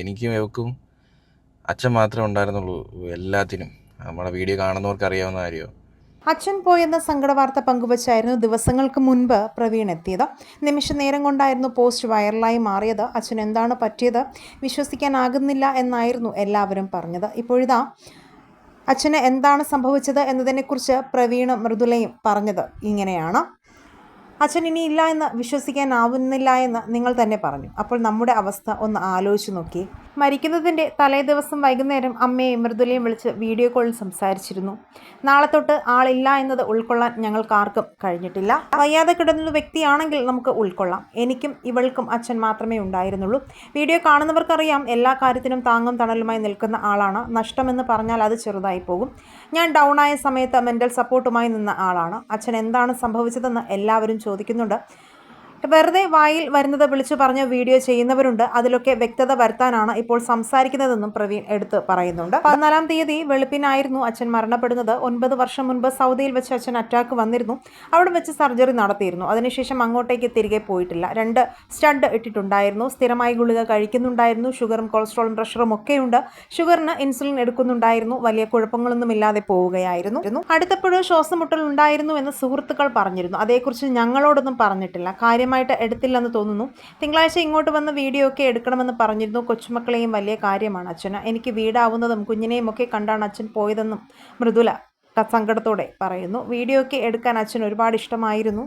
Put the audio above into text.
എനിക്കും എവക്കും അച്ഛൻ മാത്രമേ ഉണ്ടായിരുന്നുള്ളൂ എല്ലാത്തിനും. നമ്മുടെ വീഡിയോ കാണുന്നവർക്ക് അറിയാവുന്ന കാര്യമോ? അച്ഛൻ പോയെന്ന സങ്കടവാർത്ത പങ്കുവച്ചായിരുന്നു ദിവസങ്ങൾക്ക് മുൻപ് പ്രവീൺ എത്തിയത്. നിമിഷ നേരം കൊണ്ടായിരുന്നു പോസ്റ്റ് വൈറലായി മാറിയത്. അച്ഛൻ എന്താണ് പറ്റിയത് വിശ്വസിക്കാനാകുന്നില്ല എന്നായിരുന്നു എല്ലാവരും പറഞ്ഞത്. ഇപ്പോഴിതാ അച്ഛന് എന്താണ് സംഭവിച്ചത് എന്നതിനെക്കുറിച്ച് പ്രവീണും മൃദുലയും പറഞ്ഞത് ഇങ്ങനെയാണ്. അച്ഛൻ ഇനി ഇല്ല എന്ന് വിശ്വസിക്കാനാവുന്നില്ല എന്ന് നിങ്ങൾ തന്നെ പറഞ്ഞു. അപ്പോൾ നമ്മുടെ അവസ്ഥ ഒന്ന് ആലോചിച്ച് നോക്കി. മരിക്കുന്നതിന്റെ തലേ ദിവസം വൈകുന്നേരം അമ്മയെ മൃദുലയും വിളിച്ച് വീഡിയോ കോളിൽ സംസാരിച്ചിരുന്നു. നാളെ തൊട്ട് ആളില്ല എന്നത് ഉൾക്കൊള്ളാൻ ഞങ്ങൾക്ക് ആർക്കും കഴിഞ്ഞിട്ടില്ല. വയ്യാതെ കിടന്ന വ്യക്തിയാണെങ്കിൽ നമുക്ക് ഉൾക്കൊള്ളാം. എനിക്കും ഇവൾക്കും അച്ഛൻ മാത്രമേ ഉണ്ടായിരുന്നുള്ളൂ. വീഡിയോ കാണുന്നവർക്കറിയാം എല്ലാ കാര്യത്തിനും താങ്ങും തണലുമായി നിൽക്കുന്ന ആളാണ്. നഷ്ടമെന്ന് പറഞ്ഞാൽ അത് ചെറുതായി പോകും. ഞാൻ ഡൗൺ ആയ സമയത്ത് മെന്റൽ സപ്പോർട്ടുമായി നിന്ന ആളാണ്. അച്ഛൻ എന്താണ് സംഭവിച്ചതെന്ന് എല്ലാവരും ചോദിക്കുന്നുണ്ട്. വെറുതെ വായിൽ വരുന്നത് വിളിച്ചു പറഞ്ഞ് വീഡിയോ ചെയ്യുന്നവരുണ്ട്. അതിലൊക്കെ വ്യക്തത വരുത്താനാണ് ഇപ്പോൾ സംസാരിക്കുന്നതെന്നും പ്രവീൺ എടുത്ത് പറയുന്നുണ്ട്. പതിനാലാം തീയതി വെളുപ്പിനായിരുന്നു അച്ഛൻ മരണപ്പെടുന്നത്. ഒൻപത് വർഷം മുൻപ് സൗദിയിൽ വെച്ച് അച്ഛൻ അറ്റാക്ക് വന്നിരുന്നു. അവിടെ വെച്ച് സർജറി നടത്തിയിരുന്നു. അതിനുശേഷം അങ്ങോട്ടേക്ക് തിരികെ പോയിട്ടില്ല. രണ്ട് സ്റ്റഡ് ഇട്ടിട്ടുണ്ടായിരുന്നു. സ്ഥിരമായി ഗുളിക കഴിക്കുന്നുണ്ടായിരുന്നു. ഷുഗറും കൊളസ്ട്രോളും പ്രഷറും ഒക്കെയുണ്ട്. ഷുഗറിന് ഇൻസുലിൻ എടുക്കുന്നുണ്ടായിരുന്നു. വലിയ കുഴപ്പങ്ങളൊന്നും ഇല്ലാതെ പോവുകയായിരുന്നു. അടുത്തപ്പോഴും ശ്വാസമുട്ടൽ ഉണ്ടായിരുന്നു എന്ന് സുഹൃത്തുക്കൾ പറഞ്ഞിരുന്നു. അതേക്കുറിച്ച് ഞങ്ങളോടൊന്നും പറഞ്ഞിട്ടില്ല. കാര്യമായിട്ട് എടുത്തില്ലെന്ന് തോന്നുന്നു. തിങ്കളാഴ്ച ഇങ്ങോട്ട് വന്ന് വീഡിയോ ഒക്കെ എടുക്കണമെന്ന് പറഞ്ഞിരുന്നു. കൊച്ചുമക്കളെയും വലിയ കാര്യമാണ് അച്ഛന്. എനിക്ക് വീടാവുന്നതും കുഞ്ഞിനെയും ഒക്കെ കണ്ടാണ് അച്ഛൻ പോയതെന്നും മൃദുല സങ്കടത്തോടെ പറയുന്നു. വീഡിയോ ഒക്കെ എടുക്കാൻ അച്ഛൻ ഒരുപാട് ഇഷ്ടമായിരുന്നു.